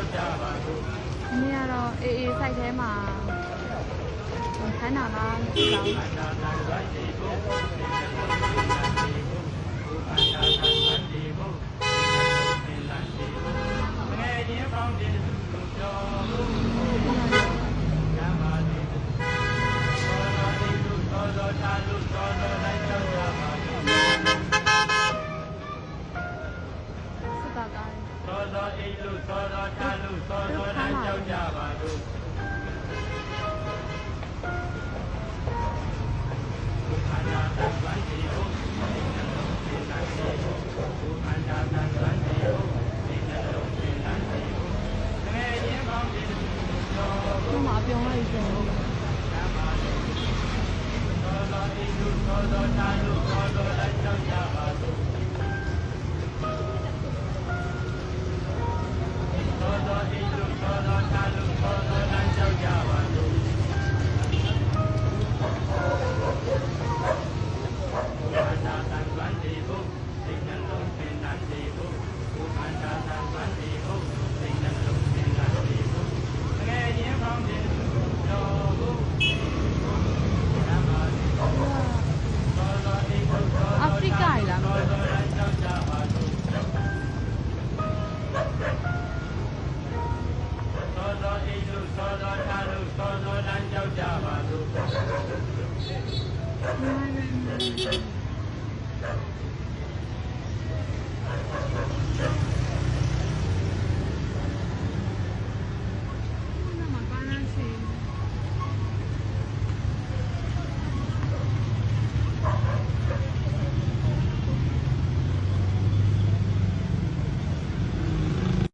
သောလမ်းကြောက်ကြပါသူ။ဒီနေ့ကတော့အေးအေး site ထဲမှာခန်းနာလားမသိပါဘူး သောသောအိလူသောသောတာလူသောသောလမ်းကြောက်ကြပါသူအနာတံဝတ္တိဟုသေနလုံးသေနတိဟုဘုအနာတံဝတ္တိဟုသေနလုံးသေနတိဟုငယ်ချင်းပေါင်းတင်သူတော်။ဒီမှာအပြုံးလိုက်ဆိုတော့ဓမ္မာတိသောသောဣတုသောသောတာလူသောသောလ သောသောတာလူသောသောတန်ကြောက်ကြပါသူ